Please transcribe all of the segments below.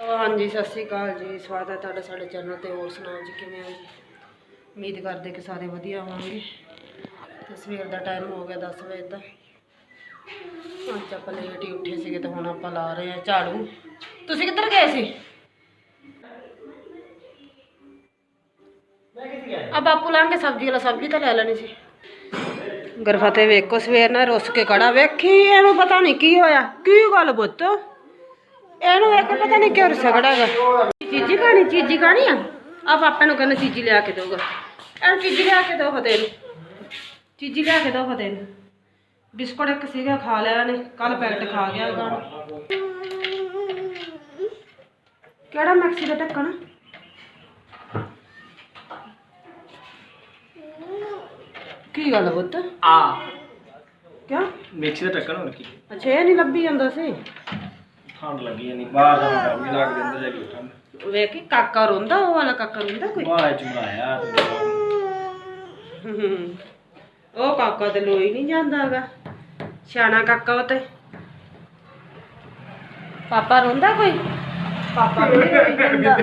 ਹਾਂਜੀ ਸਤਿ ਸ਼੍ਰੀ ਅਕਾਲ ਜੀ। ਸਵਾਗਤ ਹੈ ਤੁਹਾਡਾ ਸਾਡੇ ਚੈਨਲ ਤੇ। ਹੋਰ ਸੁਣਾਓ ਜੀ ਕਿਵੇਂ ਹੋ ਜੀ? ਉਮੀਦ ਕਰਦੇ ਕਿ ਸਾਰੇ ਵਧੀਆ ਹੋਣਗੇ ਤੇ ਸਵੇਰ ਦਾ ਟਾਈਮ ਹੋ ਗਿਆ 10 ਵਜੇ ਦਾ। ਅੱਜ ਆਪਾਂ ਲੇਟ ਹੀ ਉੱਠੇ ਸੀਗੇ ਤੇ ਹੁਣ ਆਪਾਂ ਲਾ ਰਹੇ ਆ ਝਾੜੂ। ਤੁਸੀਂ ਕਿੱਧਰ ਗਏ ਸੀ? ਆ ਬਾਪੂ ਲਾਂ ਕੇ ਸਬਜ਼ੀ ਵਾਲਾ ਸਬਜ਼ੀ ਤਾਂ ਲੈ ਲੈਣੀ ਸੀ। ਗਰਫਤੇ ਵੇਖੋ ਸਵੇਰ ਨਾਲ ਰੁੱਸ ਕੇ ਕੜਾ ਵੇਖੀ ਇਹਨੂੰ ਪਤਾ ਨਹੀਂ ਕੀ ਹੋਇਆ। ਕੀ ਗੱਲ ਬੁੱਤ ਇਹਨੂੰ ਵੇਖ ਕੇ ਪਤਾ ਨਹੀਂ ਕਿਉਂ ਰੁੱਸਾ ਖੜਾ ਹੈਗਾ। ਚੀਜੀ ਖਾਣੀ ਚੀਜੀ ਖਾਣੀ ਆ? ਆ ਪਾਪਾ ਨੂੰ ਕਹਿੰਦਾ ਚੀਜੀ ਲਿਆ ਕੇ ਦੋਗਾ ਇਹਨੂੰ ਚੀਜੀ ਲਿਆ ਕੇ ਦੋ ਫਤਿਹ ਨੂੰ। ਚੀਜੀ ਲਿਆ ਕੇ ਦੋ ਫਤਿਹ ਨੂੰ। ਬਿਸਕੁਟ ਇੱਕ ਸੀਗਾ ਖਾ ਲਿਆ ਇਹਨੇ। ਕੱਲ ਪੈਕਟ ਖਾ ਗਿਆ ਉਹਦਾ। ਕਿਹੜਾ ਮੈਕਸੀ ਦਾ ਢੱਕਣ? ਕੀ ਗੱਲ ਪੁੱਤ? ਆ। ਕਿਉਂ? ਮਿਕਸੀ ਦਾ ਢੱਕਣ ਹੋਰ ਕੀ। ਅੱਛਾ ਇਹ ਨਹੀਂ ਲੱਭੀ ਜਾਂਦਾ ਸੀ। ਠੰਡ ਲੱਗੀ ਨਹੀਂ ਬਾਹਰ ਦਾ ਮੁੰਡਾ ਵੀ ਲੱਗ ਜਾਂਦਾ ਜਾ ਕੇ ਠੰਡ। ਵੇਖ ਕੇ ਕਾਕਾ ਰੋਂਦਾ ਉਹ ਵਾਲਾ ਕਾਕਾ ਰੋਂਦਾ ਕੋਈ? ਬਾਹਰ ਚ ਬਣਾਇਆ ਹਮ, ਉਹ ਕਾਕਾ ਤੇ ਲੋਈ ਨਹੀਂ ਜਾਂਦਾ ਹੈਗਾ। ਸਿਆਣਾ ਕਾਕਾ ਉਹ ਤੇ। ਪਾਪਾ ਰੋਂਦਾ ਕੋਈ? ਪਾਪਾ ਵੀ ਨਹੀਂ ਰੋਈ ਜਾਂਦਾ।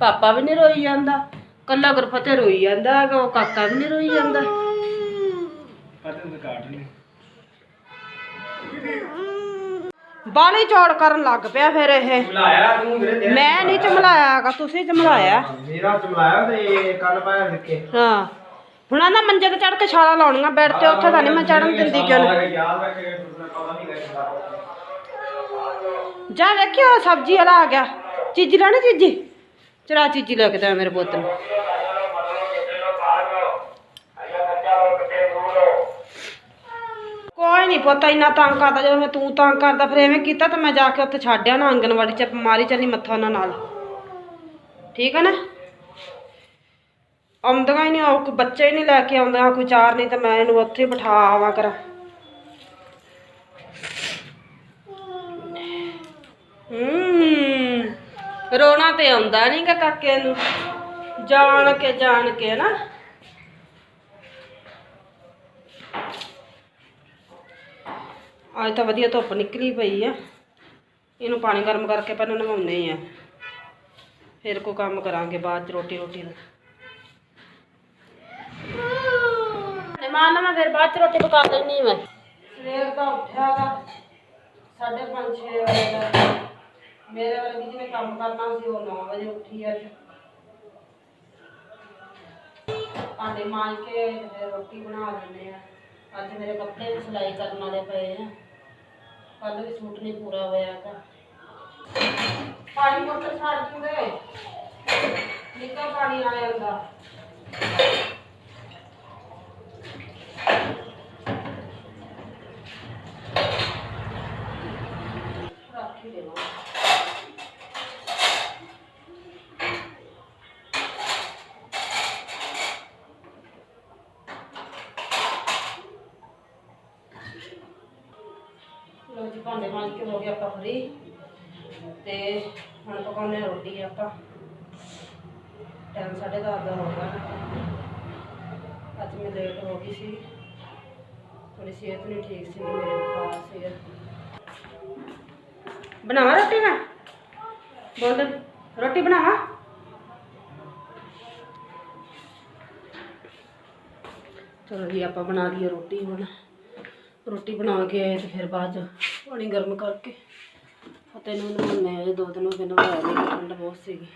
ਪਾਪਾ ਵੀ ਨਹੀਂ ਰੋਈ ਜਾਂਦਾ। ਕੱਲਾ ਗੁਰਫਤੇ ਰੋਈ ਜਾਂਦਾ ਹੈਗਾ ਉਹ ਕਾਕਾ ਵੀ ਨਹੀਂ ਰੋਈ ਜਾਂਦਾ। ਪਤਾ ਨਹੀਂ ਕਾਟ ਨਹੀਂ ਬਾਲੀ ਚੌੜ ਕਰਨ ਲੱਗ ਪਿਆ ਫਿਰ ਇਹ। ਬੁਲਾਇਆ ਤੂੰ ਮੇਰੇ ਮੈਂ ਨਹੀਂ ਚਮਲਾਇਆ ਹੈਗਾ ਤੁਸੀਂ ਚਮਲਾਇਆ। ਮੇਰਾ ਚਮਲਾਇਆ ਤੇ ਕੱਲ ਪਾਇਆ ਦੇਖੇ ਹਾਂ। ਹੁਣ ਆਂਦਾ ਮੰਜੇ ਤੇ ਚੜ ਕੇ ਛਾਲਾਂ ਲਾਉਣੀਆਂ ਬੈੱਡ ਤੇ ਉੱਥੇ ਤਾਂ ਨਹੀਂ ਮੈਂ ਚੜਨ ਦਿੰਦੀ ਕਿਉਂ ਜਾ ਵੇਖਿਓ ਸਬਜ਼ੀ ਵਾਲਾ ਆ ਗਿਆ। ਚੀਜ਼ੀ ਲੈਣੀ ਚੀਜ਼ੀ? ਚੜਾ ਚੀਜ਼ੀ ਲੈ ਕੇ ਦੇ ਮੇਰੇ ਪੁੱਤ ਨੂੰ। ਪੁੱਤ ਇੰਨਾ ਤੰਗ ਕਰਦਾ, ਜਦੋਂ ਮੈਂ ਤੂੰ ਤੰਗ ਕਰਦਾ, ਫਿਰ ਐਵੇਂ ਕੀਤਾ ਤਾਂ ਮੈਂ ਜਾ ਕੇ ਉੱਥੇ ਛੱਡਿਆ ਨਾ ਆਂਗਨਵਾੜੀ ਚ, ਮਾਰੀ ਚੱਲੀ ਮੱਥਾ ਉਹਨਾਂ ਨਾਲ। ਠੀਕ ਹੈ ਨਾ? ਆਉਂਦੀਆਂ ਹੀ ਨਹੀਂ ਉਹ ਕੋਈ ਬੱਚੇ ਹੀ ਨਹੀਂ ਲੈ ਕੇ ਆਉਂਦਾ, ਕੋਈ ਚਾਰ ਨਹੀਂ ਤਾਂ ਮੈਂ ਇਹਨੂੰ ਉੱਥੇ ਹੀ ਬਿਠਾ ਆਵਾਂ ਕਰਾਂ ਹੂੰ, ਰੋਣਾ ਤੇ ਆਉਂਦਾ ਨਹੀਂਗਾ ਕਾਕੇ ਨੂੰ। ਜਾਣ ਕੇ ਜਾਣ ਕੇ ਨਾ। ਅੱਜ ਤਾਂ ਵਧੀਆ ਧੁੱਪ ਨਿਕਲੀ ਪਈ ਆ। ਇਹਨੂੰ ਪਾਣੀ ਗਰਮ ਕਰਕੇ ਪਹਿਲਾਂ ਨਵਾਉਣੇ ਆ। ਫਿਰ ਕੋ ਕੰਮ ਕਰਾਂਗੇ ਬਾਅਦ ਚ ਰੋਟੀ ਰੋਟੀ ਦਾ। ਨੇ ਮਾਨ ਮੈਂ ਫਿਰ ਬਾਅਦ ਚ ਰੋਟੀ ਪਕਾ ਲੈਣੀ ਮੈਂ। ਸਵੇਰ ਦਾ ਉੱਠਿਆਗਾ ਸਾਢੇ ਪੰਜ ਛੇ ਵਜੇ ਦਾ। ਮੇਰੇ ਵਰਗੀ ਜਿਹਨੇ ਕੰਮ ਕਰਨਾ ਸੀ ਉਹ 9 ਵਜੇ ਉੱਠੀ ਅੱਜ। ਭਾਂਡੇ ਮਾਂਜ ਕੇ ਰੋਟੀ ਬਣਾ ਲੈਂਦੇ ਆ। ਅੱਜ ਮੇਰੇ ਕੱਪੜੇ ਵੀ ਸਿਲਾਈ ਕਰਨ ਵਾਲੇ ਪਏ ਆ। ਕੱਲ ਵੀ ਸੂਟ ਨਹੀਂ ਪੂਰਾ ਹੋਇਆ ਤਾਂ ਪਾਣੀ ਮੋਟਰ ਛੱਡ ਦਿੰਦੇ ਨਿੱਕਾ ਪਾਣੀ ਆਇਆ ਜਾਂਦਾ ਰੱਖ ਹੀ ਦੇਵਾਂ ਲੋ ਭਾਂਡੇ ਮਾਂਜ ਕੇ ਹੋ ਗਿਆ ਆਪਾਂ ਫਰੀ? ਤੇ ਹੁਣ ਪਕਾਉਣੇ ਰੋਟੀ ਆਪਾਂ। ਟਾਈਮ ਸਾਢੇ ਦਾ ਹੋ ਗਿਆ। ਅੱਜ ਮੈਂ ਲੇਟ ਹੋ ਗਈ ਸੀ। ਥੋੜੀ ਸਿਹਤ ਨਹੀਂ ਠੀਕ ਸੀ, ਮੇਰੇ ਬੁਖਾਰ ਸੀ। ਬਣਾਵਾ ਰੋਟੀ ਮੈਂ? ਬੋਲ ਰੋਟੀ ਬਣਾਵਾ? ਚਲੋ ਜੀ, ਆਪਾਂ ਬਣਾ ਲਈਏ ਰੋਟੀ ਹੁਣ। ਰੋਟੀ ਬਣਾ ਕੇ ਆਏ ਤੇ ਫਿਰ ਬਾਅਦ 'ਚ ਪਾਣੀ ਗਰਮ ਕਰਕੇ। ਫਤਿਹ ਨੂੰ ਨਹਾਉਣੇ ਆਏ ਦੋ ਦਿਨ ਹੋ ਗਏ ਨਹਾਇਆ ਨਹੀਂ ਠੰਡ ਬਹੁਤ ਸੀਗੀ।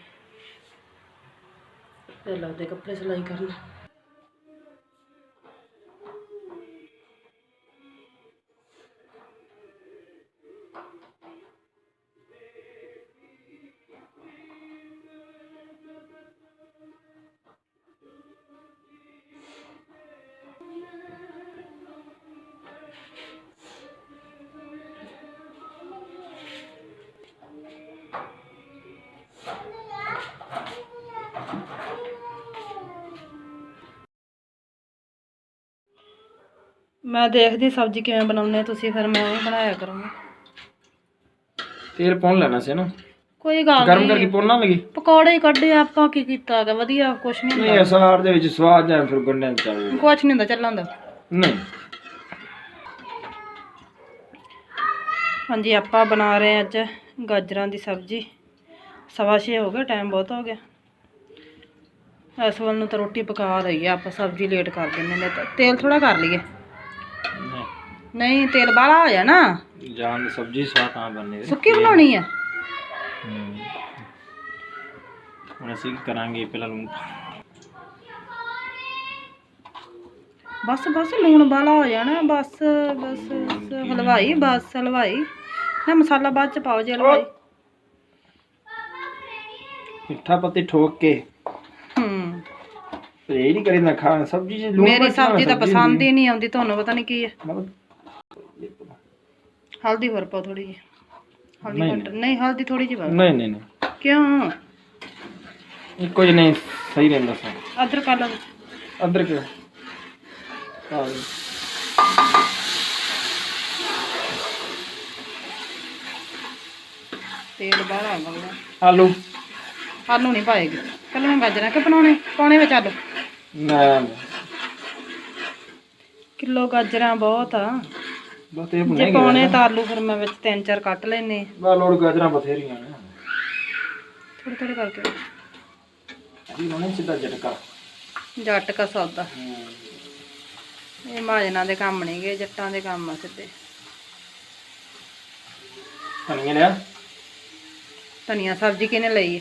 ਫਿਰ ਲੱਗਦੇ ਕੱਪੜੇ ਸਿਲਾਈ ਕਰਨ। ਮੈਂ ਦੇਖਦੀ ਸਬਜ਼ੀ ਕਿਵੇਂ ਬਣਾਉਂਦੇ ਤੁਸੀਂ ਫਿਰ ਮੈਂ ਉਹ ਬਣਾਇਆ ਕਰੂੰਗੀ। ਤੇਲ ਪਾਉਣ ਲੈਣਾ ਸੀ ਨਾ। ਕੋਈ ਗੱਲ ਗਰਮ ਕਰਕੇ ਪਾਉਣ ਨਾ ਲੱਗੀ? ਪਕੌੜੇ ਕੱਢੇ ਆਪਾਂ ਕੀ ਕੀਤਾ ਹੈਗਾ ਵਧੀਆ ਕੁਛ ਨਹੀਂ ਨਹੀਂ ਅਸਾਰ ਦੇ ਵਿੱਚ ਸਵਾਦ ਜਾਂ ਫਿਰ ਗੰਢਿਆਂ ਚ ਚੱਲ ਕੁਛ ਨਹੀਂ ਹੁੰਦਾ ਚੱਲਾਂ ਦਾ। ਨਹੀਂ। ਹਾਂਜੀ ਆਪਾਂ ਬਣਾ ਰਹੇ ਹਾਂ ਅੱਜ ਗਾਜਰਾਂ ਦੀ ਸਬਜ਼ੀ। ਸਵਾ ਛੇ ਹੋ ਗਿਆ ਟਾਈਮ ਬਹੁਤ ਹੋ ਗਿਆ। ਇਸ ਵੱਲ ਨੂੰ ਤਾਂ ਰੋਟੀ ਪਕਾ ਦਈਏ ਆਪਾਂ ਸਬਜ਼ੀ ਲੇਟ ਕਰ ਦਿੰਦੇ ਨੇ। ਤਾਂ ਤੇਲ ਥੋੜਾ ਕਰ ਲਈਏ। ਨਹੀਂ ਤੇਲ ਬਾਹਲਾ ਹੋ ਜਾ ਨਾ ਜਾਨ ਦੀ ਸਬਜ਼ੀ ਸਵਾਦ ਤਾਂ ਬਣਨੀ ਸੁੱਕੀ ਬਣਾਉਣੀ ਆ। ਹੁਣ ਅਸੀਂ ਕਰਾਂਗੇ ਪਹਿਲਾਂ ਲੂਣ ਬਸ ਬਸ ਲੂਣ ਬਾਹਲਾ ਹੋ ਜਾਣਾ। ਬਸ ਬਸ ਬਸ ਹਲਵਾਈ ਬਸ ਹਲਵਾਈ। ਨਾ ਮਸਾਲਾ ਬਾਅਦ ਚ ਪਾਓ ਜੀ ਹਲਵਾਈ। ਮਿੱਠਾ ਪੱਤੀ ਠੋਕ ਕੇ। ਇਹ ਨਹੀਂ ਕਰੀਦਾ ਖਾਣ ਸਬਜ਼ੀ ਚ ਲੂਣ ਮੇਰੀ ਮਿਰਚ ਨਾਲ ਸਬਜ਼ੀ ਤਾਂ ਪਸੰਦ ਹੀ। ਨਹੀਂ ਆਉਂਦੀ ਤੁਹਾਨੂੰ ਪਤਾ ਨਹੀਂ ਕੀ ਹੈ। ਮਤਲਬ ਹਲਦੀ ਹੋਰ ਪਾਓ ਥੋੜੀ ਜਿਹੀ। ਹਲਦੀ ਨਹੀਂ, ਘੱਟ ਨਹੀਂ ਹਲਦੀ ਥੋੜੀ ਜਿਹੀ ਪਾਓ ਨਹੀਂ ਨਹੀਂ ਨਹੀਂ। ਕਿਉਂ? ਇੱਕੋ ਜਿਹਾ ਨਹੀਂ ਸਹੀ ਰਹਿੰਦਾ ਸਾ ਅਦਰਕ ਪਾ ਲਓ। ਅਦਰਕ ਦੇ। ਤੇਲ ਬਾਹਰ ਆ ਗਿਆ ਆਲੂ। ਆਲੂ ਨਹੀਂ ਪਾਏਗੀ। ਕੱਲੀਆਂ ਗਾਜਰਾਂ ਕਿ ਬਣਾਉਣੇ? ਪਾਉਣੇ ਵਿੱਚ ਆਲੂ? ਨਾ। ਕਿਲੋ ਗਾਜਰਾਂ ਬਹੁਤ ਆ। ਇਹ ਜੇ ਪਾਉਣੇ ਤਾਂ ਆਲੂ ਫਿਰ ਮੈਂ ਵਿੱਚ ਤਿੰਨ ਚਾਰ ਕੱਟ ਲੈਨੇ ਬਾ ਲੋੜ ਗਾਜਰਾਂ ਬਥੇਰੀਆਂ ਨੇ। ਥੋੜੇ ਥੋੜੇ ਕਰਕੇ। ਅਸੀਂ ਲਾਉਣੇ ਸਿੱਧਾ ਝਟਕਾ। ਜੱਟ ਕਾ ਸੌਦਾ। ਇਹ ਮਾਜਨਾਂ ਦੇ ਕੰਮ ਨਹੀਂ ਗਏ ਜੱਟਾਂ ਦੇ ਕੰਮ ਆ ਸਿੱਧੇ। ਧਨੀਆ ਲਿਆ। ਧਨੀਆ ਸਬਜ਼ੀ ਕਿਹਨੇ ਲਈ ਹੈ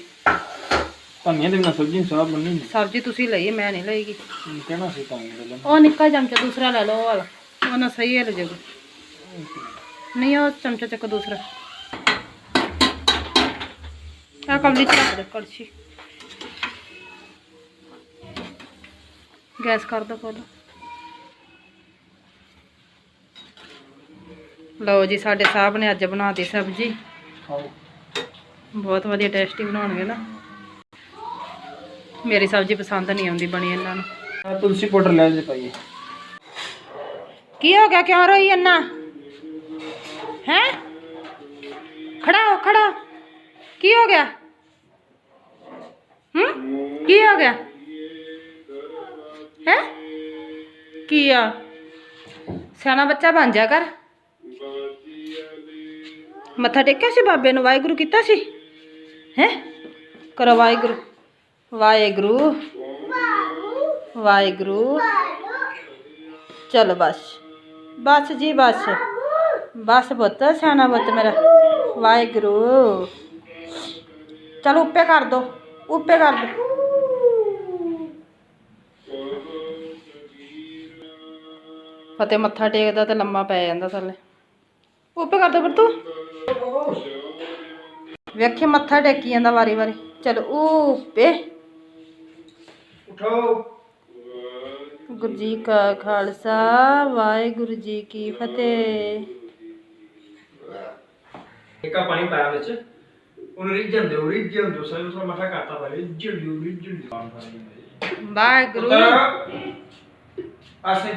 ਧਨੀਆ ਦੇ ਬਿਨਾਂ ਸਬਜ਼ੀ ਸਵਾਦ ਬਣਨੀ ਨਹੀਂ ਸਬਜ਼ੀ ਤੁਸੀਂ ਲਈ ਮੈਂ ਨਹੀਂ ਲਈਗੀ। ਕਹਿਣਾ ਸੀ ਧਨੀਆ ਦੇ ਲੈਣਾ ਉਹ ਨਿੱਕਾ ਚਮਚਾ ਦੂਸਰਾ ਲੈ ਲਓ ਉਹ ਵਾਲਾ। ਉਹ ਨਾ ਸਹੀ ਹੈ ਲਜੇਗਾ ਨਹੀਂ ਉਹ ਚਮਚਾ ਚੱਕ ਦੂਸਰਾ। ਆ ਕਮਲੀ ਚ ਰੱਖ ਦੇ ਕੜਛੀ। ਗੈਸ ਕਰ ਦੋ ਖੋਲੋ ਲਓ ਜੀ ਸਾਡੇ ਸਾਹਿਬ ਨੇ ਅੱਜ ਬਣਾਤੀ ਸਬਜ਼ੀ। ਖਾਓ। ਬਹੁਤ ਵਧੀਆ ਟੇਸਟੀ ਬਣਾਉਣਗੇ ਨਾ। ਮੇਰੀ ਸਬਜ਼ੀ ਪਸੰਦ ਨਹੀਂ ਆਉਂਦੀ ਬਣੀ ਇਹਨਾਂ ਨੂੰ। ਆ ਤੁਲਸੀ ਪਾਊਡਰ ਲੈ ਜੇ ਪਾਈਏ ਕੀ ਹੋ ਗਿਆ? ਕਿਉਂ ਰੋਈ ਅੰਨਾ ਹੈ? ਖੜਾ ਹੋ ਖੜਾ। ਕੀ ਹੋ ਗਿਆ? ਹੂੰ? ਕੀ ਹੋ ਗਿਆ? ਹੈ? ਕੀ ਆ? ਸਿਆਣਾ ਬੱਚਾ ਬਣ ਜਾ ਕਰ। ਮੱਥਾ ਟੇਕਿਆ ਸੀ ਬਾਬੇ ਨੂੰ? ਵਾਹਿਗੁਰੂ ਕੀਤਾ ਸੀ? ਹੈ? ਕਰੋ ਵਾਹਿਗੁਰੂ। ਵਾਹਿਗੁਰੂ। ਵਾਹਿਗੁਰੂ। ਚਲੋ ਬਸ। ਬਸ ਜੀ ਬਸ। ਬਸ ਪੁੱਤ, ਸਿਆਣਾ ਪੁੱਤ ਮੇਰਾ। ਵਾਹਿਗੁਰੂ। ਚਲੋ ਉੱਪੇ ਕਰ ਦੋ। ਉੱਪੇ ਕਰ ਦੋ। ਫਤਿਹ ਮੱਥਾ ਟੇਕਦਾ ਤੇ ਲੰਮਾ ਪੈ ਜਾਂਦਾ ਥੱਲੇ। ਉੱਪੇ ਕਰ ਦੋ ਫਿਰ ਤੂੰ। ਵੇਖੀ ਮੱਥਾ ਟੇਕੀ ਜਾਂਦਾ ਵਾਰੀ ਵਾਰੀ। ਚਲੋ ਉੱਪੇ। ਉਠੋ। ਗੁਰੂ ਜੀ ਕਾ ਖਾਲਸਾ ਵਾਹਿਗੁਰੂ ਜੀ ਕੀ ਫਤਿਹ। ਇੱਕਾ ਪਾਣੀ ਪਾਇਆ ਵਿੱਚ। ਉਹਨੂੰ ਰਿੱਝਣ ਦਿਓ ਰਿੱਝਣ ਦਿਓ। ਸਾਰੇ ਉਸ ਮੱਠਾ ਕਰਤਾ ਪਾ ਰਿੱਝਣ ਦਿਓ ਰਿੱਝਣ ਦਿਓ। ਵਾਹਿਗੁਰੂ। ਆਸੇ